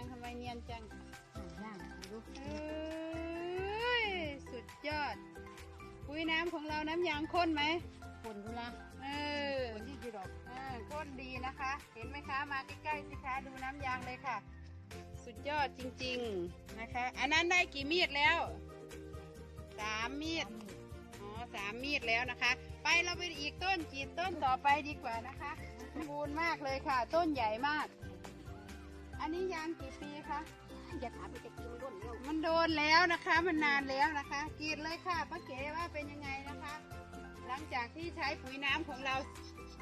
งทำไมเนียนจังย่างลูกเอ้ยสุดยอด ปุ๋ยน้ำของเราน้ำยางข้นไหมคนดูละเออคนที่กี่ดอกเออข้นดีนะคะ เห็นไหมคะ มาใกล้ๆสิคะดูน้ำยางเลยค่ะ สุดยอดจริงๆนะคะ อันนั้นได้กี่มีดแล้วสามมีดอ๋อสามมีดแล้วนะคะ ไปเราไปอีกต้นจีดต้นต่อไปดีกว่านะคะบูนมากเลยค่ะ ต้นใหญ่มาก อันนี้ยางกี่ปีคะ อย่าถามไปจะกินร่นเร็วมันโดนแล้วนะคะ มันนานแล้วนะคะกรีดเลยค่ะป้าเก๋ว่าเป็นยังไงนะคะ หลังจากที่ใช้ปุ๋ยน้ำของเรา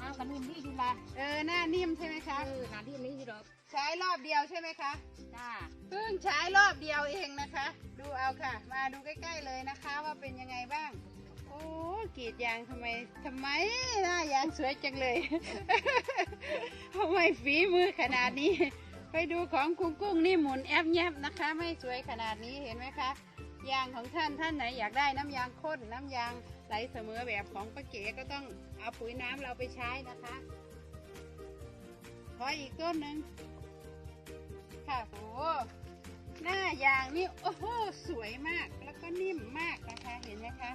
อ้าวกันนิ่มที่ดูละเออหน้านิ่มใช่ไหมเอคะอหนาที่นี่อยู่ดอกใช้รอบเดียวใช่ไหมคะ จ้าเพิ่งใช้รอบเดียวเองนะคะ ดูเอาค่ะ มาดูใกล้ ๆเลยนะคะว่าเป็นยังไงบ้าง โอ้กรีดยางทำไมทำไมหน้ายางสวยจังเลย ทำไมฝีมือขนาดนี้ ไปดูของกุ้งกุ้งนี่หมุนแอบแยบนะคะ ไม่สวยขนาดนี้เห็นไหมคะ ยางของท่านท่านไหนอยากได้น้ำยางข้นน้ำยางไหลเสมอแบบของป้าเก๋ก็ต้องเอาปุ๋ยน้ำเราไปใช้นะคะขออีกต้นหนึ่งค่ะโอ้หน้ายางนี่โอ้โหสวยมากแล้วก็นิ่มมากนะคะเห็นไหมคะ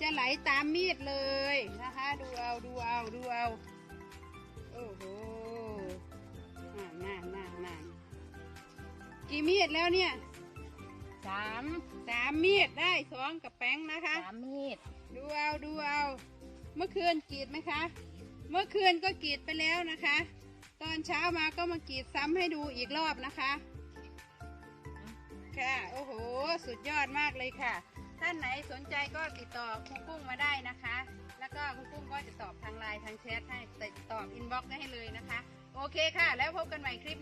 จะไหลตามมีดเลยนะคะ ดูเอาดูเอาดูเอา กี่มีดแล้วเนี่ยสามสามมีดได้สองกับแป้งนะคะ สามมีด ดูเอาดูเอา เมื่อคืนกรีดไหมคะ เมื่อคืนก็กรีดไปแล้วนะคะ ตอนเช้ามาก็มากรีดซ้ำให้ดูอีกรอบนะคะ ค่ะโอ้โห สุดยอดมากเลยค่ะ ท่านไหนสนใจก็ติดต่อครูกุ้งมาได้นะคะ แล้วก็ครูกุ้งก็จะตอบทางไลน์ทางแชทให้ติดตอบอินบ็อกซ์ให้เลยนะคะ โอเคค่ะ แล้วพบกันใหม่คลิปหน้า